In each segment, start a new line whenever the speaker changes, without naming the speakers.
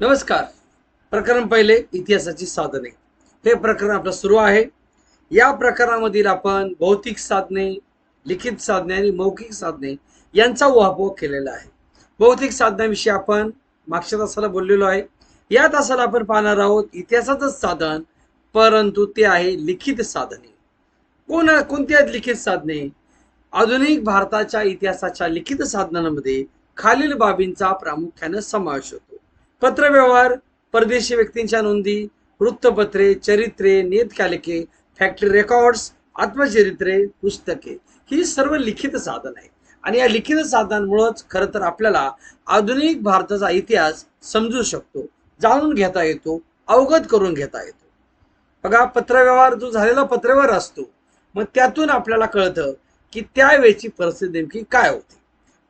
नमस्कार. प्रकरण पहिले इतिहासाची साधने. हे प्रकरण आपलं सुरू आहे. या प्रकरणामधील आपण भौतिक साधने लिखित साधने आणि मौखिक साधने यांचा उहापोह केलेला आहे. भौतिक साधनाविषयी आपण मागच्या तासाला बोललेलो आहे. या तासाला आपण पाहणार आहोत इतिहासाचंच साधन परंतु ते आहे लिखित साधने. कोण कोणती आहेत लिखित साधने? आधुनिक भारताच्या इतिहासाच्या लिखित साधनांमध्ये खालील बाबींचा प्रामुख्याने समावेश होतो. पत्रव्यवहार परदेशी व्यक्तींच्या नोंदी वृत्तपत्रे चरित्रे नियतकालिके फॅक्टरी रेकॉर्ड्स आत्मचरित्रे पुस्तके ही सर्व लिखित साधन आहे आणि या लिखित साधनांमुळेच खरं तर आपल्याला आधुनिक भारताचा इतिहास समजू शकतो जाणून घेता येतो अवगत करून घेता येतो. बघा पत्रव्यवहार जो झालेला पत्रव्यवहार असतो मग त्यातून आपल्याला कळतं की त्यावेळेची परिस्थिती नेमकी काय होती.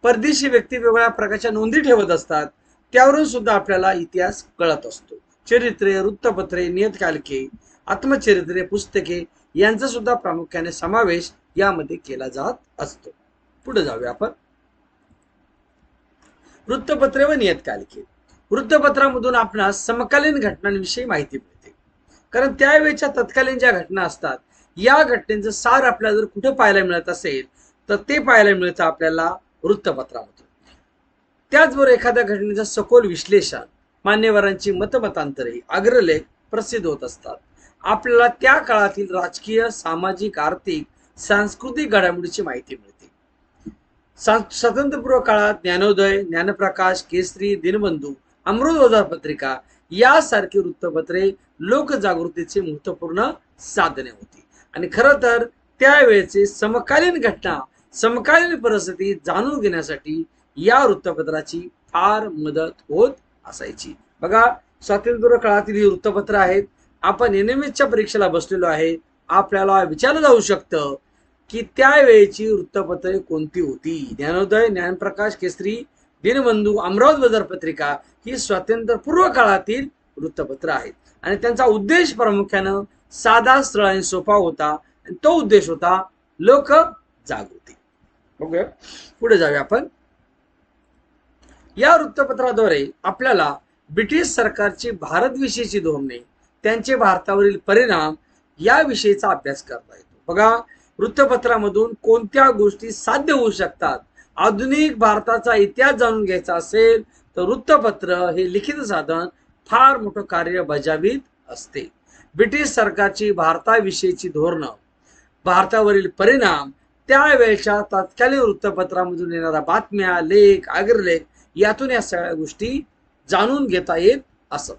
परदेशी व्यक्ती वेगवेगळ्या प्रकारच्या नोंदी ठेवत असतात त्यावरून सुद्धा आपल्याला इतिहास कळत असतो. चरित्रे वृत्तपत्रे नियतकालिके आत्मचरित्रे पुस्तके यांचा सुद्धा प्रामुख्याने समावेश यामध्ये केला जात असतो. पुढे जाऊया आपण. वृत्तपत्रे व नियतकालिके. वृत्तपत्रामधून आपणास समकालीन घटनांविषयी माहिती मिळते. कारण त्यावेळेच्या तत्कालीन ज्या घटना असतात या घटनेचं सार आपल्याला जर कुठं पाहायला मिळत असेल तर ते पाहायला मिळतं आपल्याला वृत्तपत्रामधून. त्याचबरोबर एखाद्या घटनेचं सखोल विश्लेषण मान्यवरांची मतमतांतरे अग्रलेख प्रसिद्ध होत असतात. आपल्याला त्या काळातील राजकीय सामाजिक आर्थिक सांस्कृतिक घडामोडीची माहिती मिळते. स्वतंत्रपूर्व स्वातंत्र्यपूर्व काळात ज्ञानोदय ज्ञानप्रकाश केसरी दिनबंधू अमृत पत्रिका यासारखी वृत्तपत्रे लोकजागृतीचे महत्त्वपूर्ण साधने होती. आणि खरं तर त्यावेळेचे समकालीन घटना समकालीन परिस्थिती जाणून घेण्यासाठी या वृत्तपत्राची फार मदत होत असायची. बघा स्वातंत्र्य काळातील ही वृत्तपत्र आहेत. आपण एनएमएसच्या परीक्षेला बसलेलो आहे. आपल्याला विचारलं जाऊ शकतं की त्यावेळेची वृत्तपत्रे कोणती होती? ज्ञानोदय ज्ञानप्रकाश केसरी दिनबंधू अमरावती बजार पत्रिका ही स्वातंत्र्यपूर्व काळातील वृत्तपत्र आहेत. आणि त्यांचा उद्देश प्रामुख्यानं साधा सरळ आणि सोपा होता. आणि तो उद्देश होता लोक जागृती ओके पुढे जाऊया आपण. या वृत्तपत्राद्वारे आपल्याला ब्रिटिश सरकारची भारतविषयीची धोरणे त्यांचे भारतावरील परिणाम याविषयीचा अभ्यास करता येतो. बघा वृत्तपत्रामधून कोणत्या गोष्टी साध्य होऊ शकतात आधुनिक भारताचा इतिहास जाणून घ्यायचा असेल तर वृत्तपत्र हे लिखित साधन फार मोठं कार्य बजावीत असते. ब्रिटिश सरकारची भारताविषयीची धोरणं भारतावरील परिणाम त्यावेळच्या तत्कालीन वृत्तपत्रामधून येणाऱ्या बातम्या लेख अग्रलेख यातून या सगळ्या गोष्टी जाणून घेता येत असत.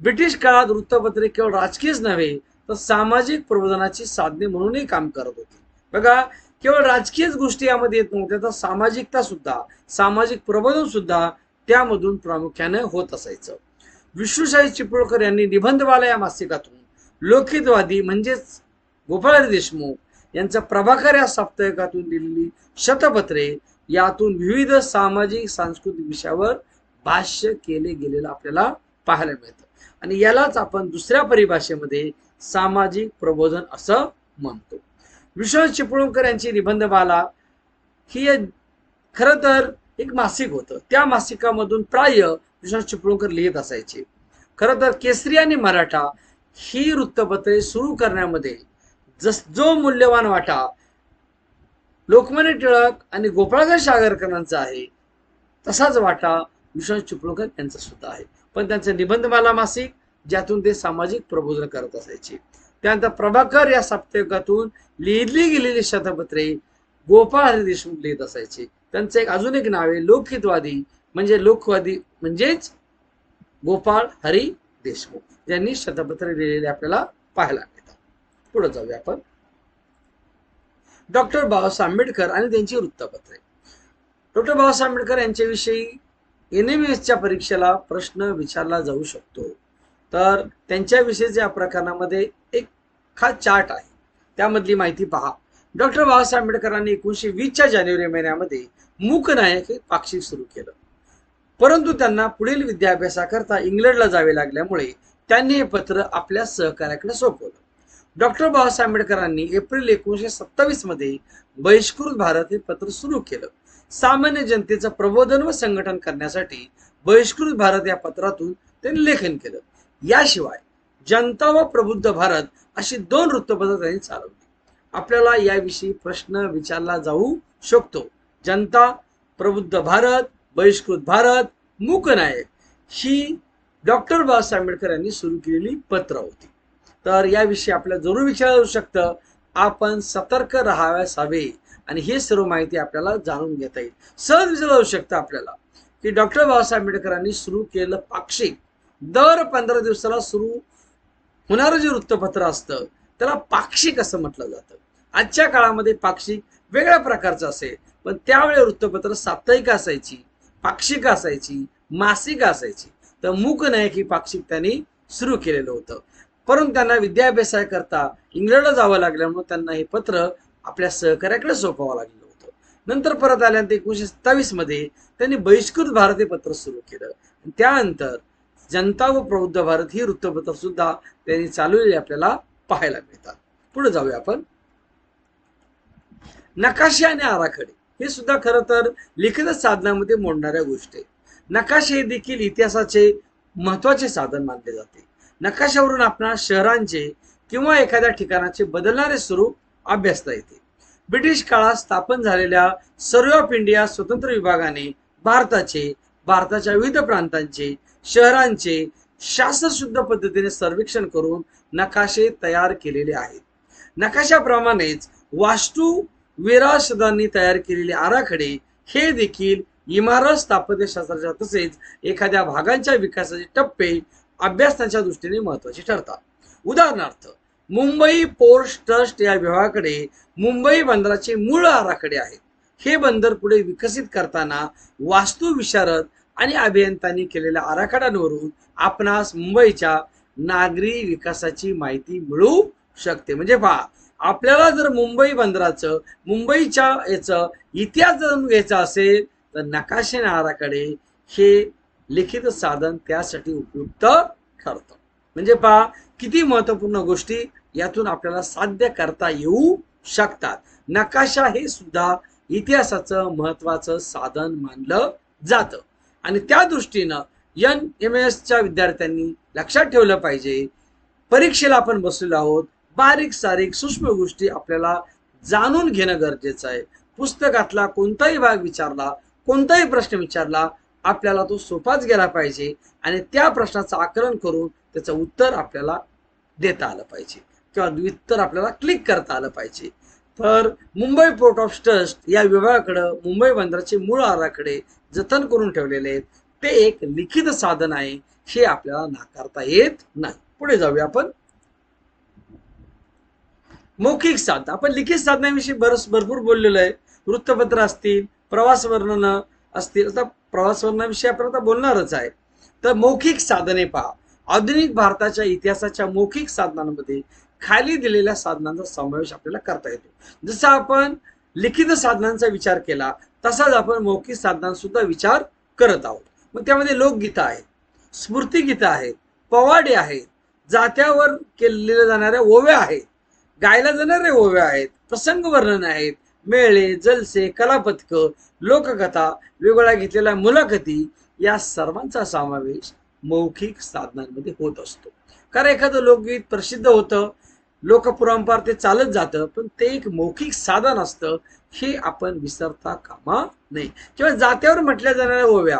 ब्रिटिश काळात वृत्तपत्रे केवळ राजकीयच नव्हे तर सामाजिक प्रबोधनाची साधने म्हणूनही काम करत होती. बघा केवळ राजकीयच गोष्टी यामध्ये येत नव्हत्या तर सामाजिकता सुद्धा सामाजिक प्रबोधन सुद्धा त्यामधून प्रामुख्याने होत असायचं. विश्वशाही चिपळूणकर यांनी निबंधवाला या मासिकातून लोकहितवादी म्हणजेच गोपाळ देशमुख यांचा प्रभाकर या साप्ताहिकातून दिलेली शतपत्रे यातून विविध सामाजिक सांस्कृतिक विषयावर भाष्य केले गेलेलं आपल्याला पाहायला मिळतं. आणि यालाच आपण दुसऱ्या परिभाषेमध्ये सामाजिक प्रबोधन असं म्हणतो. विश्वनाथ चिपळूणकर यांची निबंधमाला ही खरं तर एक मासिक होतं. त्या मासिकामधून प्राय विश्वनाथ चिपळूणकर लिहित असायचे. खरं तर केसरी आणि मराठा ही वृत्तपत्रे सुरू करण्यामध्ये जस जो मूल्यवान वाटा लोकमान्य टिळक आणि गोपाळगड सागरकरांचा आहे तसाच वाटा विश्वास चिपळूणकर यांचा सुद्धा आहे. पण त्यांचं निबंधमाला मासिक ज्यातून ते सामाजिक प्रबोधन करत असायचे. त्यानंतर प्रभाकर या साप्ताहिकातून लिहिली गेलेली शतपत्रे गोपाळ हरी देशमुख लिहित असायचे. त्यांचं एक अजून एक नाव आहे लोकहितवादी म्हणजे लोकवादी म्हणजेच गोपाळ हरी देशमुख. यांनी शतपत्रे लिहिलेले आपल्याला पाहायला मिळतात. पुढे जाऊया आपण. डॉक्टर बाबासाहेब आंबेडकर आणि त्यांची वृत्तपत्रे. डॉक्टर बाबासाहेब आंबेडकर यांच्याविषयी एन एम एसच्या परीक्षेला प्रश्न विचारला जाऊ शकतो. तर त्यांच्याविषयीच्या या प्रकरणामध्ये एक खास चार्ट आहे त्यामधली माहिती पहा. डॉक्टर बाबासाहेब आंबेडकरांनी एकोणीशे वीसच्या जानेवारी महिन्यामध्ये मूकनायक हे पाक्षिक सुरू केलं. परंतु त्यांना पुढील विद्याभ्यासाकरता इंग्लंडला जावे लागल्यामुळे त्यांनी हे पत्र आपल्या सहकार्याकडे सोपवलं. डॉक्टर बाबासाहेब आंबेडकरांनी एप्रिल एकोणीशे सत्तावीसमध्ये बहिष्कृत भारत हे पत्र सुरू केलं. सामान्य जनतेचं प्रबोधन व संघटन करण्यासाठी बहिष्कृत भारत या पत्रातून त्यांनी लेखन केलं. याशिवाय जनता व प्रबुद्ध भारत अशी दोन वृत्तपत्र त्यांनी चालवली. आपल्याला याविषयी प्रश्न विचारला जाऊ शकतो. जनता प्रबुद्ध भारत बहिष्कृत भारत मूकनायक ही डॉक्टर बाबासाहेब आंबेडकर यांनी सुरू केलेली पत्र होती. तर याविषयी आपल्याला जरूर विचारलं जाऊ शकतं. आपण सतर्क राहाव्यास हवे आणि हे सर्व माहिती आपल्याला जाणून घेता येईल. सहज विचारलं जाऊ शकतं आपल्याला की डॉक्टर बाबासाहेब आंबेडकरांनी सुरू केलं पाक्षिक. दर पंधरा दिवसाला सुरू होणारं जे वृत्तपत्र असतं त्याला पाक्षिक असं म्हटलं जातं. आजच्या काळामध्ये पाक्षिक वेगळ्या प्रकारचं असेल. पण त्यावेळी वृत्तपत्र साप्ताहिक असायची पाक्षिक असायची मासिक असायची. तर मूक नायक ही पाक्षिक त्यांनी सुरू केलेलं होतं. परंतु त्यांना विद्याभ्यासाकरता इंग्लंडला जावं लागल्यामुळे त्यांना हे पत्र आपल्या सहकार्याकडे सोपवावं लागलं होतं. नंतर परत आल्यानंतर एकोणीशे सत्तावीसमध्ये त्यांनी बहिष्कृत भारत हे पत्र सुरू केलं. त्यानंतर जनता व प्रबुद्ध भारत ही वृत्तपत्र सुद्धा त्यांनी चालवलेली आपल्याला पाहायला मिळतात. पुढे जाऊया आपण. नकाशे आणि आराखडे हे सुद्धा खरं तर लिखित साधनामध्ये मोडणाऱ्या गोष्टी आहेत. नकाशे हे देखील इतिहासाचे महत्त्वाचे साधन मानले जाते. नकाशावरून आपणास शहरांचे किंवा एखाद्या ठिकाणाचे बदलणारे स्वरूप अभ्यासता येते. ब्रिटिश काळात स्थापन झालेल्या सर्व ऑफ इंडिया स्वतंत्र विभागाने भारताचे भारताच्या विविध प्रांतांचे शहरांचे शास्त्रशुद्ध पद्धतीने सर्वेक्षण करून नकाशे तयार केलेले आहेत. नकाशाप्रमाणेच वास्तू विरासदांनी तयार केलेले आराखडे हे देखील इमारत स्थापत्यशास्त्राच्या तसेच एखाद्या भागांच्या विकासाचे टप्पे अभ्यासनाच्या दृष्टीने महत्त्वाचे ठरतात. उदाहरणार्थ मुंबई पोर्ट ट्रस्ट या विभागाकडे मुंबई बंदराचे मूळ आराखडे आहेत. हे बंदर पुढे विकसित करताना वास्तुविशारद आणि अभियंत्यांनी केलेल्या आराखड्यांवरून आपणास मुंबईच्या नागरी विकासाची माहिती मिळू शकते. म्हणजे पहा आपल्याला जर मुंबई बंदराचं मुंबईच्या याचं इतिहास जाणून घ्यायचा असेल तर नकाशे आणि आराखडे हे लिखित साधन त्यासाठी उपयुक्त ठरतं. म्हणजे पहा किती महत्त्वपूर्ण गोष्टी यातून आपल्याला साध्य करता येऊ शकतात. नकाशा हे सुद्धा इतिहासाचं महत्वाचं साधन मानलं जातं. आणि त्या दृष्टीनं एन एम एसच्या विद्यार्थ्यांनी लक्षात ठेवलं पाहिजे परीक्षेला आपण बसलेलो आहोत बारीक सारीक सूक्ष्म गोष्टी आपल्याला जाणून घेणं गरजेचं आहे. पुस्तकातला कोणताही भाग विचारला कोणताही प्रश्न विचारला आपल्याला तो सोपाच गेला पाहिजे आणि त्या प्रश्नाचं आकलन करून त्याचं उत्तर आपल्याला देता आलं पाहिजे. किंवा उत्तर आपल्याला क्लिक करता आलं पाहिजे. तर मुंबई पोर्ट ऑफ ट्रस्ट या विभागाकडं मुंबई बंदराचे मूळ आराखडे जतन करून ठेवलेले आहेत. ते एक लिखित साधन आहे. हे आपल्याला नाकारता येत नाही. पुढे जाऊया आपण. मौखिक साधन. आपण लिखित साधनाविषयी बरस भरपूर बोललेलो आहे. वृत्तपत्र असतील प्रवास वर्णन असतील आता प्रवासवर्णाविषयी आपण आता बोलणारच आहे. तर मौखिक साधने पहा. आधुनिक भारताच्या इतिहासाच्या मौखिक साधनांमध्ये खाली दिलेल्या साधनांचा समावेश आपल्याला करता येतो. जसं आपण लिखित साधनांचा विचार केला तसाच आपण मौखिक साधनांसुद्धा विचार करत आहोत. मग त्यामध्ये लोकगीतं आहेत स्मृतिगीतं आहेत पवाडे आहेत जात्यावर केलेल्या जाणाऱ्या ओव्या आहेत गायला जाणारे ओव्या आहेत प्रसंग वर्णन आहेत मेळे जलसे कलापथक लोककथा वेगवेगळ्या घेतलेल्या मुलाखती या सर्वांचा समावेश मौखिक साधनांमध्ये होत असतो. कारण एखादं लोकगीत प्रसिद्ध होतं लोकपुरंपार ते चालत जातं पण ते एक मौखिक साधन असतं हे आपण विसरता कामा नये. किंवा जात्यावर म्हटल्या जाणाऱ्या ओव्या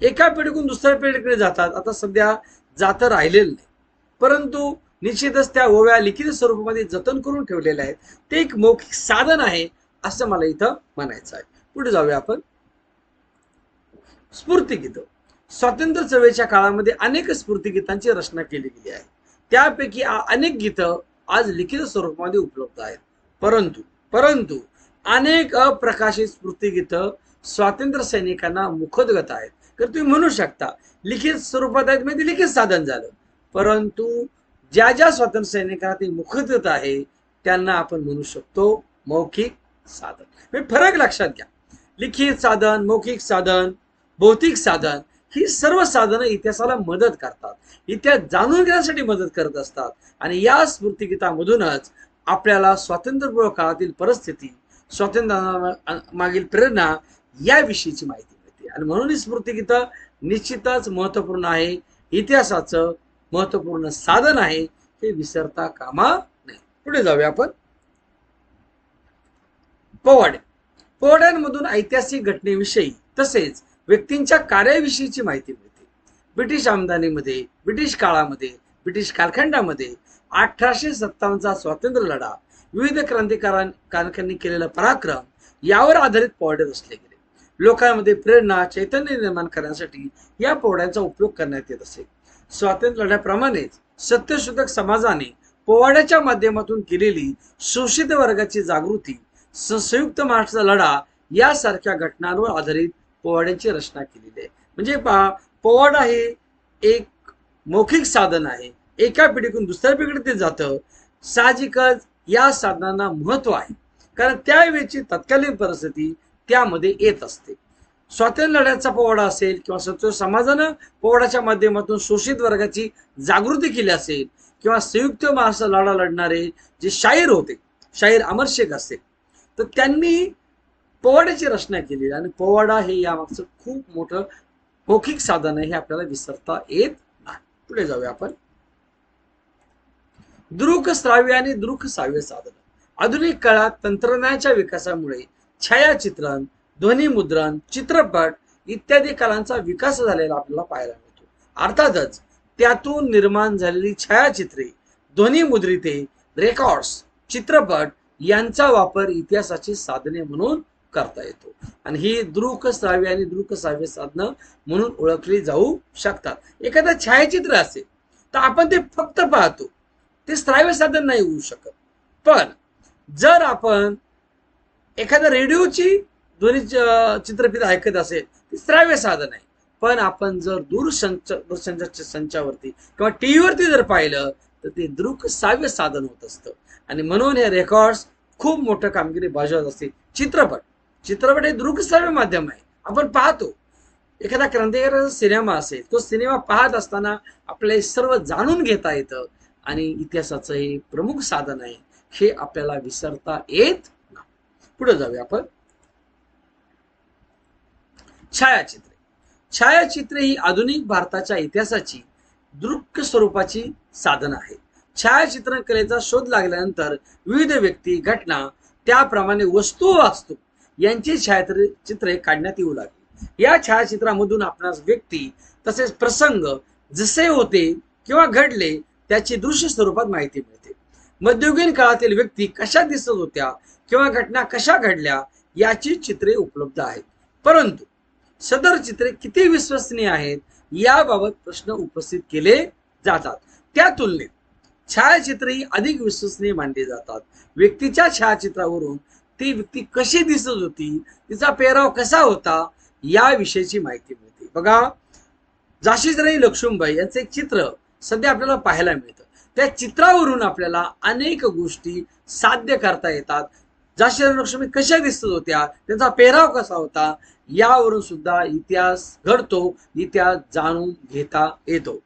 एका पिढीकडून दुसऱ्या पिढीकडे जातात. आता सध्या जातं राहिलेलं नाही. परंतु निश्चितच त्या ओव्या लिखित स्वरूपामध्ये जतन करून ठेवलेल्या आहेत. ते एक मौखिक साधन आहे. असं मला इथं म्हणायचं आहे. पुढे जाऊया आपण. स्फूर्तिगीतं. स्वातंत्र्य चळवळीच्या काळामध्ये अनेक स्फूर्तिगीतांची रचना केली गेली आहे. त्यापैकी अनेक गीतं आज लिखित स्वरूपामध्ये उपलब्ध आहेत. परंतु परंतु अनेक अप्रकाशित स्फूर्तिगीतं स्वातंत्र्य सैनिकांना मुखोद्गत आहेत. तर तुम्ही म्हणू शकता लिखित स्वरूपात आहेत म्हणजे लिखित साधन झालं. परंतु ज्या ज्या स्वातंत्र्य सैनिकांना ते मुखोद्गत आहे त्यांना आपण म्हणू शकतो मौखिक साधन. म्हणजे फरक लक्षात घ्या. लिखित साधन मौखिक साधन भौतिक साधन ही सर्व साधनं इतिहासाला मदत करतात. इतिहास जाणून घेण्यासाठी मदत करत असतात. आणि या स्मृतिगीतामधूनच आपल्याला स्वातंत्र्यपूर्व काळातील परिस्थिती स्वातंत्र्य मागील प्रेरणा याविषयीची माहिती मिळते. आणि म्हणून ही स्मृतिगीतं निश्चितच महत्त्वपूर्ण आहे. इतिहासाचं महत्त्वपूर्ण साधन आहे. हे विसरता कामा नये. पुढे जाऊया आपण. पोवाडे. पोवाड्यांमधून ऐतिहासिक घटनेविषयी तसेच व्यक्तींच्या कार्याविषयीची माहिती मिळते. ब्रिटिश आमदानीमध्ये ब्रिटिश काळामध्ये ब्रिटिश कालखंडामध्ये अठराशे सत्तावन्नचा स्वातंत्र्य लढा विविध क्रांतिकारकांनी केलेला पराक्रम यावर आधारित पोवाडे रचले गेले. लोकांमध्ये प्रेरणा चैतन्य निर्माण करण्यासाठी या पोवाड्यांचा उपयोग करण्यात येत असे. स्वातंत्र्य लढ्याप्रमाणेच सत्यशोधक समाजाने पोवाड्याच्या माध्यमातून केलेली शोषित वर्गाची जागृती संयुक्त महाराष्ट्राचा लढा यासारख्या घटनांवर आधारित पोवाड्यांची रचना केलेली आहे. म्हणजे पहा पोवाडा हे एक मौखिक साधन आहे. एका पिढीकडून दुसऱ्या पिढीकडे ते जातं. साहजिकच या साधनांना महत्त्व आहे. कारण त्यावेळेची तत्कालीन परिस्थिती त्यामध्ये येत असते. स्वातंत्र्य लढ्याचा पोवाडा असेल किंवा स्वतंत्र समाजानं पोवाडाच्या माध्यमातून शोषित वर्गाची जागृती केली असेल किंवा संयुक्त महाराष्ट्र लढा लढणारे जे शाहीर होते शाहीर अमर शेख असेल तर त्यांनी पोवाड्याची रचना केली आणि पोवाडा हे यामागचं खूप मोठं मौखिक साधन आहे हे आपल्याला विसरता येत नाही. पुढे जाऊया आपण. दृक श्राव्य आणि दृक साव्य साधन. आधुनिक काळात तंत्रज्ञानाच्या विकासामुळे छायाचित्रण ध्वनिमुद्रण चित्रपट इत्यादी कलांचा विकास झालेला आपल्याला पाहायला मिळतो. अर्थातच त्यातून निर्माण झालेली छायाचित्रे ध्वनिमुद्रिते रेकॉर्ड्स चित्रपट यांचा वापर इतिहासाची साधने म्हणून करता येतो. आणि ही दृक श्राव्य आणि दृक श्राव्य साधनं म्हणून ओळखली जाऊ शकतात. एखादं छायाचित्र असेल तर आपण ते फक्त पाहतो. ते श्राव्य साधन नाही होऊ शकत. पण जर आपण एखाद्या रेडिओची ध्वनी चित्रफित ऐकत असेल ते श्राव्य साधन आहे. पण आपण जर दूरसंच दूरसंचारच्या संचावरती किंवा टी व्हीवरती जर पाहिलं तर ते दृकसाव्य साधन होत असतं. आणि म्हणून हे रेकॉर्ड्स खूप मोठं कामगिरी बजावत असते. चित्रपट. चित्रपट हे दृकसाव्य माध्यम आहे. आपण पाहतो. एखादा क्रांतिकारक सिनेमा असेल तो सिनेमा पाहत असताना आपल्याला सर्व जाणून घेता येतं. आणि इतिहासाचं हे प्रमुख साधन आहे. हे आपल्याला विसरता येत नाही. पुढे जाऊया आपण. छायाचित्रे. छायाचित्रे ही आधुनिक भारताच्या इतिहासाची दृक् स्वरूपाची साधन आहे. छायाचित्रण कलेचा शोध लागल्यानंतर विविध व्यक्ती घटना त्याप्रमाणे वस्तू वास्तू यांची छायाचित्रे चित्रे काढण्यात येऊ लागली. या छायाचित्रामधून आपणास व्यक्ती तसेच प्रसंग जसे होते किंवा घडले त्याची दृश्य स्वरूपात माहिती मिळते. मध्ययुगीन काळातील व्यक्ती कशा दिसत होत्या किंवा घटना कशा घडल्या याची चित्रे उपलब्ध आहेत. परंतु सदर चित्रे किती विश्वसनीय आहेत याबाबत प्रश्न उपस्थित केले जातात. त्या तुलनेत छायाचित्रे ही अधिक विश्वसनीय मानली जातात. व्यक्तीच्या छायाचित्रावरून ती व्यक्ती कशी दिसत होती तिचा पेहराव कसा होता याविषयीची माहिती मिळते. बघा झाशीची लक्ष्मीबाई यांचं एक चित्र सध्या आपल्याला पाहायला मिळतं. त्या चित्रावरून आपल्याला अनेक गोष्टी साध्य करता येतात. झाशीराणी लक्ष्मी कशा दिसत होत्या त्यांचा पेहराव कसा होता यावरून सुद्धा इतिहास घडतो इतिहास जाणून घेता येतो.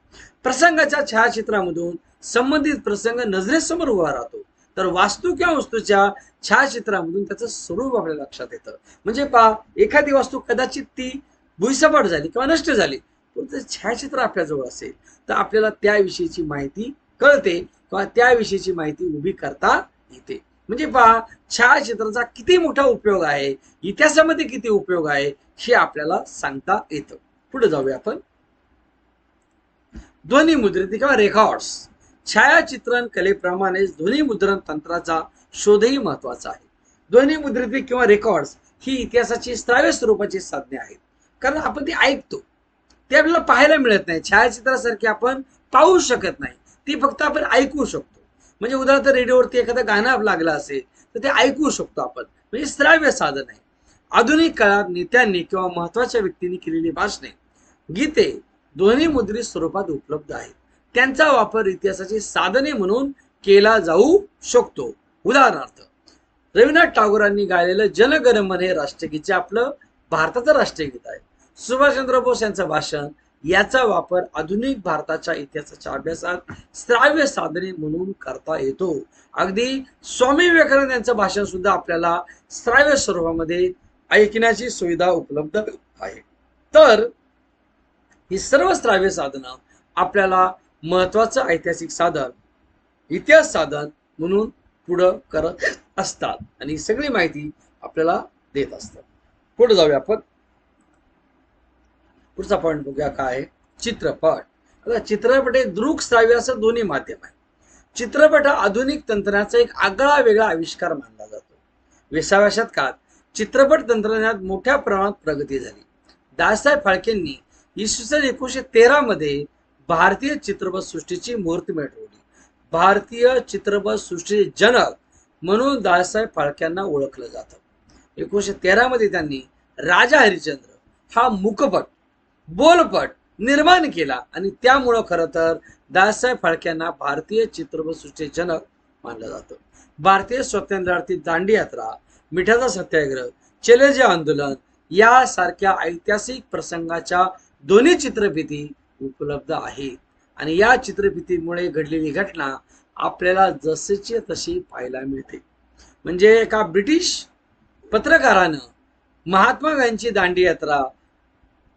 प्रसंगाच्या छायाचित्रामधून संबंधित प्रसंग नजरेसमोर उभा राहतो. तर वास्तू किंवा वस्तूच्या छायाचित्रामधून त्याचं स्वरूप आपल्या लक्षात येतं. म्हणजे पहा एखादी वस्तू कदाचित ती भुईसपाट झाली किंवा नष्ट झाली पण ते छायाचित्र आपल्याजवळ असेल तर आपल्याला त्याविषयीची माहिती कळते किंवा त्याविषयीची माहिती उभी करता येते. म्हणजे पहा छायाचित्राचा किती मोठा उपयोग आहे इतिहासामध्ये किती उपयोग आहे हे आपल्याला सांगता येतं. पुढे जाऊया आपण. ध्वनी मुद्रित किंवा रेकॉर्ड्स. छायाचित्रण कलेप्रमाणेच ध्वनी मुद्रण तंत्राचा शोधही महत्त्वाचा आहे. ध्वनी मुद्रित किंवा रेकॉर्ड्स ही इतिहासाची श्राव्य स्वरूपाची साधने आहेत. कारण आपण ती ऐकतो. ते आपल्याला पाहायला मिळत नाही. छायाचित्रासारखी आपण पाहू शकत नाही. ती फक्त आपण ऐकू शकतो. म्हणजे उदाहरणार्थ रेडिओवरती एखादं गाणं लागलं असेल तर ते ऐकू शकतो आपण. म्हणजे श्राव्य साधन आहे. आधुनिक काळात नेत्यांनी किंवा महत्त्वाच्या व्यक्तींनी केलेली भाषणे गीते ध्वनी मुद्रित स्वरूपात उपलब्ध आहेत त्यांचा वापर इतिहासाची साधने म्हणून केला जाऊ शकतो. उदाहरणार्थ रवींद्रनाथ टागोरांनी गायलेलं जनगणमन हे राष्ट्रगीत आपलं भारताचं राष्ट्रगीत आहे. सुभाषचंद्र बोस यांचं भाषण याचा वापर आधुनिक भारताच्या इतिहासाच्या अभ्यासात श्राव्य साधने म्हणून करता येतो. अगदी स्वामी विवेकानंद यांचं भाषण सुद्धा आपल्याला श्राव्य स्वरूपामध्ये ऐकण्याची सुविधा उपलब्ध आहे. तर ही सर्व श्राव्य साधनं आपल्याला महत्वाचं ऐतिहासिक साधन इतिहास साधन म्हणून पुढं करत असतात. आणि ही सगळी माहिती आपल्याला देत असतात. पुढे जाऊया आपण. पुढचा पॉईंट बघूया काय आहे. चित्रपट. आता चित्रपट हे दृक श्राव्य असं दोन्ही माध्यम आहे चित्रपट हा आधुनिक तंत्रज्ञानाचा एक आगळा वेगळा आविष्कार मानला जातो. विसाव्या शतकात चित्रपट तंत्रज्ञानात मोठ्या प्रमाणात प्रगती झाली. दादासाहेब फाळकेंनी इसवी सन एकोणीशे तेरा मध्ये भारतीय चित्रपट सृष्टीची मिळवली भारतीय चित्रपट सृष्टीचे जनक म्हणून दादासाहेब फाळक्यांना ओळखलं जातं. एकोणीशे तेरा मध्ये त्यांनी राजा हरिश्चंद्र हा मुखपट बोलपट निर्माण केला आणि त्यामुळं खरं तर दादासाहेब फाळक्यांना भारतीय चित्रपटसृष्टीचे जनक मानलं जातं. भारतीय स्वातंत्र्यार्थी दांडी यात्रा मिठाचा सत्याग्रह चलेजे आंदोलन यासारख्या ऐतिहासिक प्रसंगाच्या दोन्ही चित्रफिती उपलब्ध आहेत. आणि या चित्रफितीमुळे घडलेली घटना आपल्याला जसेची तशी पाहायला मिळते. म्हणजे एका ब्रिटिश पत्रकारानं महात्मा गांधीची दांडी यात्रा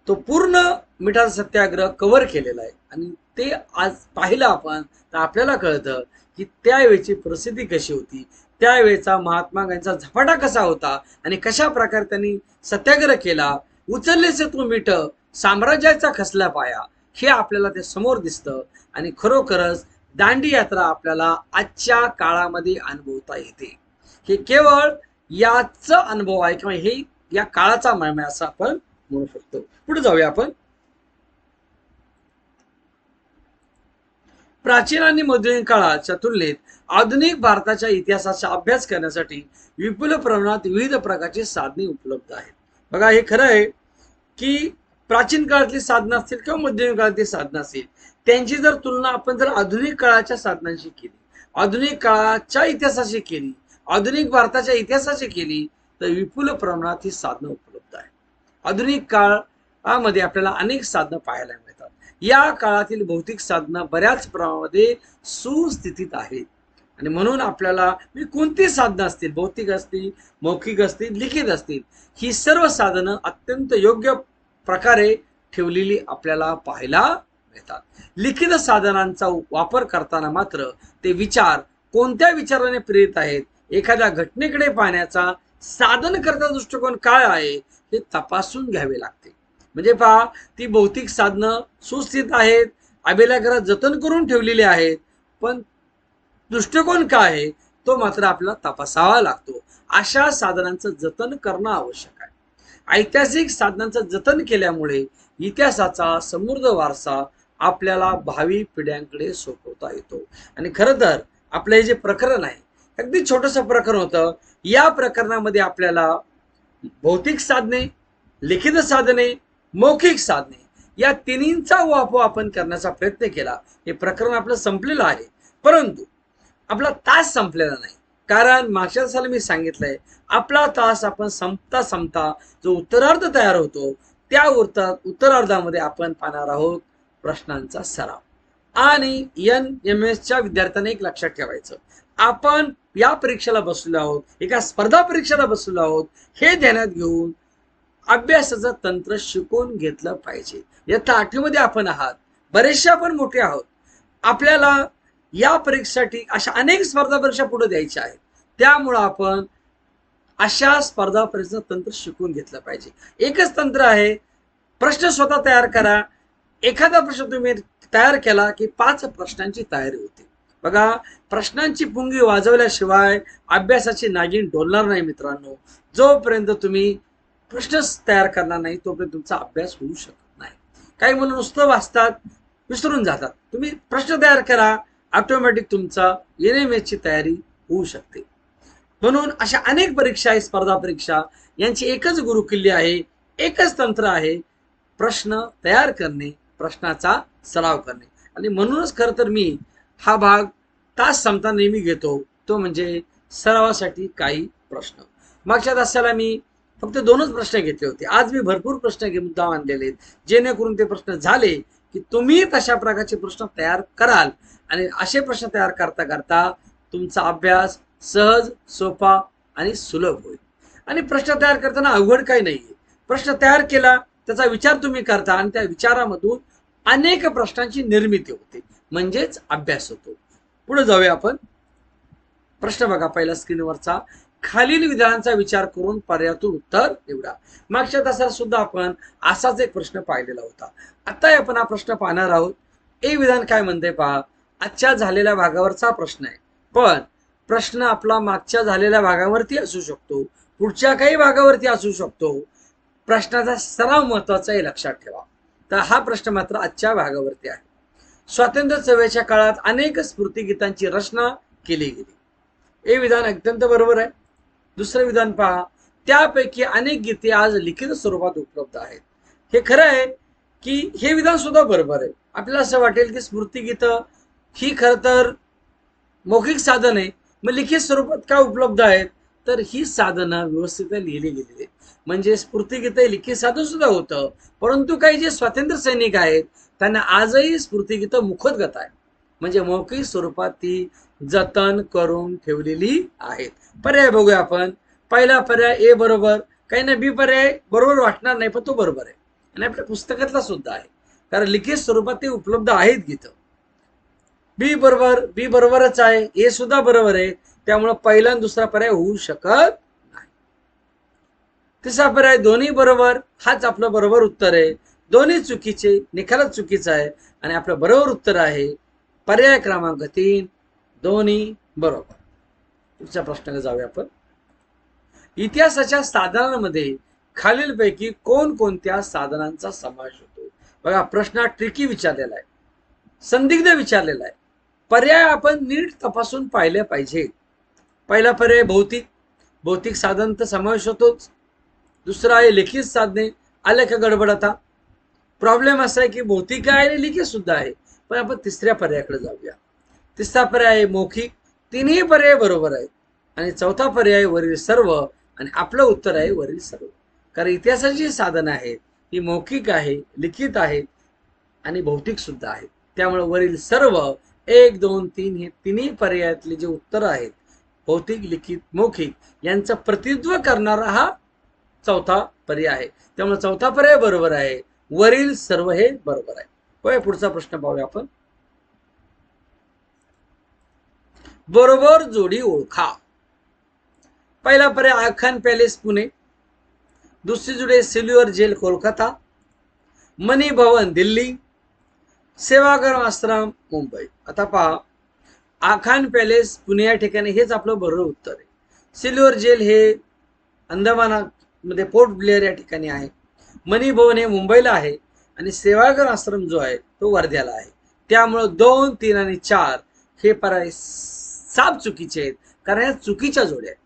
तो पूर्ण मिठाचा सत्याग्रह कव्हर केलेला आहे. आणि ते आज पाहिलं आपण तर आपल्याला कळतं की त्यावेळची परिस्थिती कशी होती. त्यावेळेचा महात्मा गांधीचा झपाटा कसा होता आणि कशा प्रकारे त्यांनी सत्याग्रह केला. उचललेचे तू मिठ साम्राज्याचा खसला पाया हे आपल्याला ते समोर दिसतं आणि खरोखरच दांडी यात्रा आपल्याला आजच्या काळामध्ये अनुभवता येते. हे केवळ याच अनुभव आहे किंवा हे या काळाचा मळम्या असं आपण म्हणू शकतो. पुढे जाऊया आपण. प्राचीन आणि मध्ययुगीन काळाच्या तुलनेत आधुनिक भारताच्या इतिहासाचा अभ्यास करण्यासाठी विपुल प्रमाणात विविध प्रकारची साधने उपलब्ध आहेत. बघा हे खरं आहे. की प्राचीन काळातली साधनं असतील किंवा मध्ययुगीन काळातली साधनं असतील त्यांची जर तुलना आपण जर आधुनिक काळाच्या साधनांशी केली आधुनिक काळाच्या इतिहासाशी केली आधुनिक भारताच्या इतिहासाशी केली तर विपुल प्रमाणात ही साधनं उपलब्ध आहे आधुनिक काळामध्ये आपल्याला अनेक साधनं पाहायला मिळतात. या काळातील भौतिक साधनं बऱ्याच प्रमाणामध्ये सुस्थितीत आहेत. आणि म्हणून आपल्याला मी कोणती साधनं असतील भौतिक असतील मौखिक असतील लिखित असतील ही सर्व साधनं अत्यंत योग्य प्रकारे ठेवलेली आपल्याला पाहायला मिळतात. लिखित साधनांचा वापर करताना मात्र ते विचार कोणत्या विचाराने प्रेरित आहेत एखाद्या घटनेकडे पाहण्याचा साधन करता दृष्टिकोन काय आहे हे तपासून घ्यावे लागते. म्हणजे पहा ती भौतिक साधनं सुस्थित आहेत अभिलेखरात जतन करून ठेवलेली आहेत पण दृष्टिकोन काय आहे तो मात्र आपल्याला तपासावा लागतो. अशा साधनांचं जतन करणं आवश्यक आहे. ऐतिहासिक साधनांचं जतन केल्यामुळे इतिहासाचा समृद्ध वारसा आपल्याला भावी पिढ्यांकडे सोपवता येतो. आणि खरं तर आपलं हे जे प्रकरण आहे अगदी छोटंसं प्रकरण होतं. या प्रकरणामध्ये आपल्याला भौतिक साधने लिखित साधने मौखिक साधने या तिन्हींचा वापर आपण करण्याचा प्रयत्न केला. हे प्रकरण आपलं संपलेलं आहे. परंतु आपला तास संपलेला नाही. कारण मागच्या साल मी सांगितलंय आपला तास आपण संपता संपता जो उत्तरार्ध तयार होतो त्या उत्तर उत्तरार्धामध्ये आपण पाहणार आहोत प्रश्नांचा सराव. आणि एन एम एसच्या विद्यार्थ्यांना एक लक्षात ठेवायचं. आपण या परीक्षेला बसलेलो आहोत एका स्पर्धा परीक्षेला बसलो आहोत हे ध्यानात घेऊन अभ्यासाचं तंत्र शिकून घेतलं पाहिजे. इयत्ता आठवीमध्ये आपण आहात बरेचसे आपण मोठे आहोत. आपल्याला या परीक्षेसाठी अशा अनेक स्पर्धा परीक्षा पुढे द्यायच्या आहेत. त्यामुळं आपण अशा स्पर्धा परीक्षा तंत्र शिकून घेतलं पाहिजे. एकच तंत्र आहे प्रश्न स्वतः तयार करा. एखादा प्रश्न तुम्ही तयार केला की पाच प्रश्नांची तयारी होते. बघा प्रश्नांची पुंगी वाजवल्याशिवाय अभ्यासाची नागिन डोलणार नाही मित्रांनो. जोपर्यंत तुम्ही प्रश्नच तयार करणार नाही तोपर्यंत तुमचा अभ्यास होऊ शकत नाही. काही मुलं नुसतं वाचतात विसरून जातात. तुम्ही प्रश्न तयार करा ऑटोमॅटिक तुमचा एन एम ची तयारी होऊ शकते. म्हणून अशा अनेक परीक्षा आहे स्पर्धा परीक्षा. यांची एकच गुरुकिल्ली आहे एकच तंत्र आहे प्रश्न तयार करणे प्रश्नाचा सराव करणे. आणि म्हणूनच खरं तर मी हा भाग तास संपता नेहमी घेतो तो म्हणजे सरावासाठी काही प्रश्न. मागच्या तासाला मी फक्त दोनच प्रश्न घेतले होते. आज मी भरपूर प्रश्न मुद्दा मानलेले आहेत. जेणेकरून ते प्रश्न झाले की तुम्ही तशा प्रकारचे प्रश्न तयार कराल. आणि असे प्रश्न तयार करता करता तुमचा अभ्यास सहज सोपा आणि सुलभ होईल. आणि प्रश्न तयार करताना अवघड काही नाहीये. प्रश्न तयार केला त्याचा विचार तुम्ही करता आणि त्या विचारामधून अनेक प्रश्नांची निर्मिती होते. म्हणजेच अभ्यास होतो. पुढे जाऊया आपण. प्रश्न बघा पहिला स्क्रीनवरचा खालील विधानांचा विचार करून पर्यायातून उत्तर निवडा. मागच्या तासात सुद्धा आपण असाच एक प्रश्न पाहिलेला होता. आता आपण हा प्रश्न पाहणार आहोत. हे विधान काय म्हणते पहा? आजच्या झालेल्या भागावरचा प्रश्न आहे. पण प्रश्न आपला मागच्या झालेल्या भागावरती असू शकतो. पुढच्या काही भागावरती असू शकतो. प्रश्नाचा सराव महत्त्वाचा आहे लक्षात ठेवा. तर हा प्रश्न मात्र आजच्या भागावरती आहे. स्वातंत्र्य चळवळीच्या काळात अनेक स्फूर्तिगीतांची रचना केली गेली. हे विधान अत्यंत बरोबर आहे. दुसरं विधान पहा. त्यापैकी अनेक गीते आज लिखित स्वरूपात उपलब्ध आहेत. हे खरं आहे की हे विधान सुद्धा बरोबर आहे. आपल्याला असं वाटेल की स्मृतिगीत ही खरं तर मौखिक साधन आहे. मग लिखित स्वरूपात का उपलब्ध आहेत? तर ही साधनं व्यवस्थित लिहिली गेलेली आहेत. म्हणजे स्फूर्तिगीत लिखित साधन सुद्धा होतं. परंतु काही जे स्वातंत्र्य सैनिक आहेत त्यांना आजही स्फूर्तिगीतं मुखोद्गत आहे म्हणजे मौखिक स्वरूपात ती जतन करून ठेवलेली आहेत. पर्याय बघूया आपण. पहिला पर्याय ए बरोबर. काही ना बी पर्याय बरोबर वाटणार नाही पण तो बरोबर आहे. आणि आपल्या पुस्तकातला सुद्धा आहे. कारण लिखित स्वरूपात ते उपलब्ध आहेत गीत. बी बरोबर बी बरोबरच आहे. ए सुद्धा बरोबर आहे. त्यामुळं पहिला आणि दुसरा पर्याय होऊ शकत नाही. तिसरा पर्याय दोन्ही बरोबर. हाच आपलं बरोबर उत्तर आहे. दोन्ही चुकीचे निखालच चुकीचं आहे. आणि आपलं बरोबर उत्तर आहे. पर्याय क्रमांक तीन. दोन्ही बरोबर. पुढच्या प्रश्नाकडे जाऊया आपण. इतिहासाच्या साधनांमध्ये खालीलपैकी कोणकोणत्या साधनांचा समावेश होतो? बघा प्रश्न ट्रिकी विचारलेला आहे. संदिग्ध विचारलेला आहे. पर्याय आपण नीट तपासून पाहिले पाहिजे. पहिला पर्याय भौतिक. भौतिक साधन तर समावेश होतोच. दुसरा आहे लिखित साधने. आले का गडबड आता प्रॉब्लेम असा आहे की भौतिक आहे आणि लिखित सुद्धा आहे. पण आपण तिसऱ्या पर्यायाकडे जाऊया. तिसरा पर्याय आहे मौखिक तिन्ही पर्याय बरोबर आहेत. आणि चौथा पर्याय वरील सर्व आणि आपलं उत्तर आहे वरील सर्व. कारण इतिहासाची साधनं आहेत ही मौखिक आहे लिखित आहेत आणि भौतिक सुद्धा आहेत. त्यामुळे वरील सर्व एक दोन तीन हे तिन्ही पर्यायातले जे उत्तर आहेत भौतिक लिखित मौखिक यांचं प्रतिनिधित्व करणारा हा चौथा पर्याय आहे. त्यामुळे चौथा पर्याय बरोबर आहे. वरील सर्व हे बरोबर आहे. होय पुढचा प्रश्न पाहूया आपण. बरोबर जोडी ओळखा. पहिला पर्याय आखान पॅलेस पुणे. दुसरी जोडी सिल्युअर जेल कोलकाता. मनी भवन दिल्ली. सेवाग्राम आश्रम मुंबई. आता पहा आखान पॅलेस पुणे या ठिकाणी हेच आपलं बरोबर उत्तर आहे. सिल्युअर जेल हे अंदमानामध्ये पोर्ट ब्लेअर या ठिकाणी आहे. मनी भवन हे मुंबईला आहे आणि सेवाग्राम आश्रम जो आहे तो वर्ध्याला आहे. त्यामुळं दोन तीन आणि चार हे पर्याय साप चुकीचे आहेत. कारण या चुकीच्या जोड्या आहेत.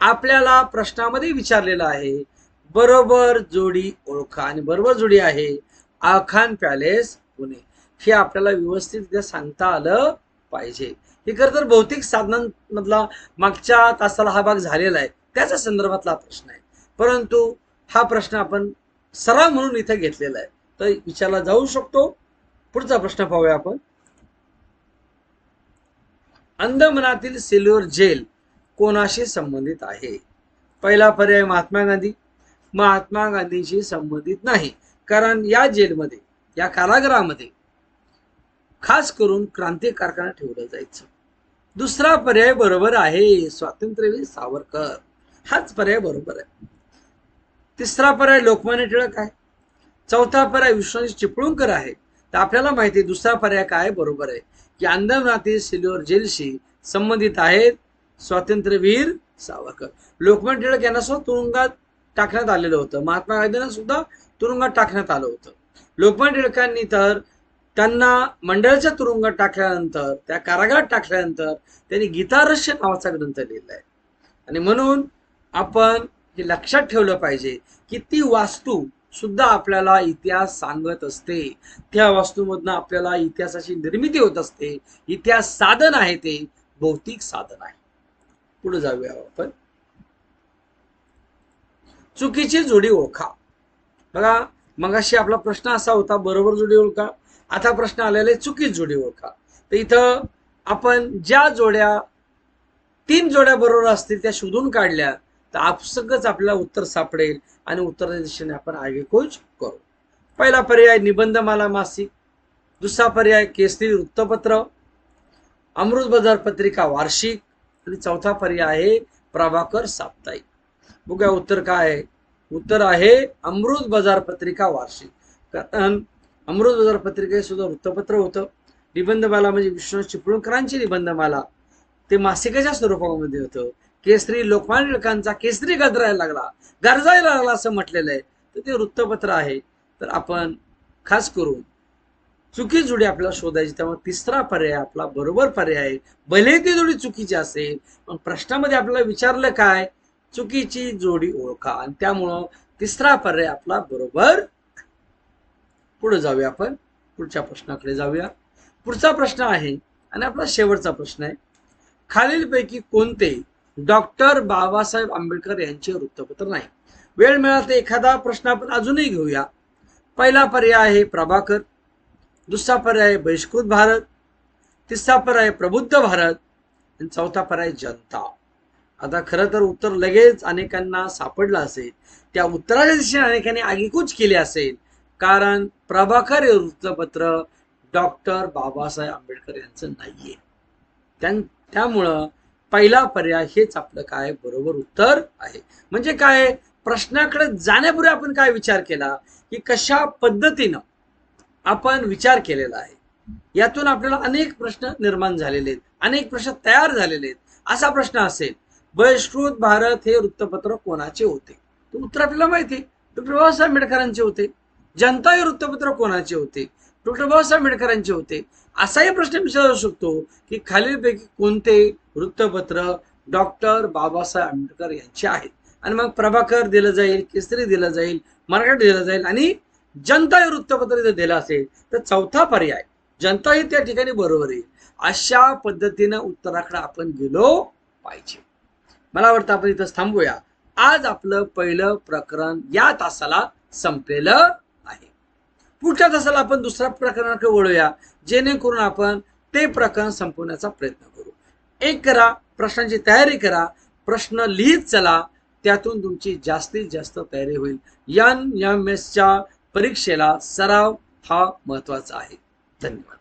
आपल्याला प्रश्नामध्ये विचारलेलं आहे बरोबर जोडी ओळखा आणि बरोबर जोडी आहे आखान पॅलेस पुणे. हे आपल्याला व्यवस्थितरित्या सांगता आलं पाहिजे. हे खरं तर भौतिक साधनांमधला मागच्या तासाला हा भाग झालेला आहे. त्याच्या संदर्भातला प्रश्न आहे. परंतु हा प्रश्न आपण सराव म्हणून इथे घेतलेला आहे. तर विचारला जाऊ शकतो. पुढचा प्रश्न पाहूया आपण. अंदमनातील सिल्वर जेल कोणाशी संबंधित आहे? पहिला पर्याय महात्मा गांधी. महात्मा गांधीशी संबंधित नाही. कारण या जेलमध्ये या कारागृहामध्ये खास करून क्रांती कारखाना ठेवलं जायचं. दुसरा पर्याय बरोबर आहे स्वातंत्र्यवीर सावरकर. हाच पर्याय बरोबर आहे. तिसरा पर्याय लोकमान्य टिळक आहे. चौथा पर्याय विश्वनाथ चिपळूणकर आहे. तर आपल्याला माहिती आहे दुसरा पर्याय काय बरोबर आहे. की अंदमनाथी सिल्वर जेलशी संबंधित आहेत स्वातंत्र्यवीर सावरकर. लोकमान्य टिळक यांना सुद्धा तुरुंगात टाकण्यात आलेलं होतं. महात्मा गांधींना सुद्धा तुरुंगात टाकण्यात आलं होतं. लोकमान्य टिळकांनी तर त्यांना मंडळाच्या तुरुंगात टाकल्यानंतर त्या कारागृहात टाकल्यानंतर त्यांनी गीतारस्य नावाचा ग्रंथ लिहिला आहे. आणि म्हणून आपण हे लक्षात ठेवलं पाहिजे की ती वास्तू सुद्धा आपल्याला इतिहास सांगत असते. त्या वस्तूमधनं आपल्याला इतिहासाची निर्मिती होत असते. इतिहास साधन आहे ते भौतिक साधन आहे. पुढे जाऊया आपण. चुकीची जोडी ओळखा. बघा मगाशी आपला प्रश्न असा होता बरोबर जोडी ओळखा. आता प्रश्न आलेला आहे चुकीच जोडी ओळखा. तर इथं आपण ज्या जोड्या तीन जोड्या बरोबर असतील त्या शोधून काढल्या तर आपसकच आपल्याला उत्तर सापडेल आणि उत्तराच्या दिशेने आपण आगेकूच करू. पहिला पर्याय निबंधमाला मासिक. दुसरा पर्याय केसरी वृत्तपत्र. अमृत बाजार पत्रिका वार्षिक. आणि चौथा पर्याय आहे प्रभाकर साप्ताहिक. बघूया उत्तर काय आहे. उत्तर आहे अमृत बाजार पत्रिका वार्षिक. कारण अमृत बाजार पत्रिका हे सुद्धा वृत्तपत्र होतं. निबंधमाला म्हणजे विश्वनाथ चिपळूणकरांची निबंधमाला. ते मासिकाच्या स्वरूपामध्ये होतं. केसरी लोकमान्य टिळकांचा केसरी गजरायला लागला. गरजायला लागला असं म्हटलेलं आहे. तर ते वृत्तपत्र आहे. तर आपण खास करून चुकी जोडी आपल्याला शोधायची त्यामुळे तिसरा पर्याय आपला बरोबर पर्याय आहे. भले ती जोडी चुकीची असेल पण प्रश्नामध्ये आपल्याला विचारलं काय? चुकीची जोडी ओळखा. आणि त्यामुळं तिसरा पर्याय आपला बरोबर. पुढे जाऊया आपण. पुढच्या प्रश्नाकडे जाऊया. पुढचा प्रश्न आहे आणि आपला शेवटचा प्रश्न आहे. खालीलपैकी कोणते डॉक्टर बाबासाहेब आंबेडकर यांचे वृत्तपत्र नाही. वेळ मिळाला तर एखादा प्रश्न आपण अजूनही घेऊया. पहिला पर्याय आहे प्रभाकर. दुसरा पर्याय बहिष्कृत भारत. तिसरा पर्याय प्रबुद्ध भारत. आणि चौथा पर्याय जनता. आता खरं तर उत्तर लगेच अनेकांना सापडलं असेल. त्या उत्तराच्या दिशेने अनेकांनी आगीकूच केली असेल. कारण प्रभाकर हे वृत्तपत्र डॉक्टर बाबासाहेब आंबेडकर यांचं नाहीये. त्यां त्यामुळं पहिला पर्याय हेच आपलं काय बरोबर उत्तर आहे. म्हणजे काय? प्रश्नाकडे जाण्यापूर्वी आपण काय विचार केला? की कशा पद्धतीनं आपण विचार केलेला आहे? यातून आपल्याला अनेक प्रश्न निर्माण झालेले आहेत. अनेक प्रश्न तयार झालेले आहेत. असा प्रश्न असेल बहिष्कृत भारत हे वृत्तपत्र कोणाचे होते? तर उत्तर आपल्याला माहिती आहे. डॉक्टर बाबासाहेब आंबेडकरांचे होते. जनता हे वृत्तपत्र कोणाचे होते? डॉक्टर बाबासाहेब आंबेडकरांचे होते. असाही प्रश्न विचारू शकतो की खालीलपैकी कोणते वृत्तपत्र डॉक्टर बाबासाहेब आंबेडकर यांचे आहेत? आणि मग प्रभाकर दिलं जाईल केसरी दिलं जाईल मराठी दिलं जाईल आणि जनता हे वृत्तपत्र जर दिलं असेल तर चौथा पर्याय जनता ही त्या ठिकाणी बरोबर येईल अशा पद्धतीनं उत्तराकडे आपण गेलो पाहिजे. मला वाटतं आपण इथं थांबूया. आज आपलं पहिलं प्रकरण या तासाला संपलेलं पुढच्या तासाला आपण दुसऱ्या प्रकरणाकडे वळूया. जेणेकरून आपण ते प्रकरण संपवण्याचा प्रयत्न करू. एक करा प्रश्नांची तयारी करा. प्रश्न लिहित चला. त्यातून तुमची जास्तीत जास्त तयारी होईल. एन एम एसच्या परीक्षेला सराव हा महत्त्वाचा आहे. धन्यवाद.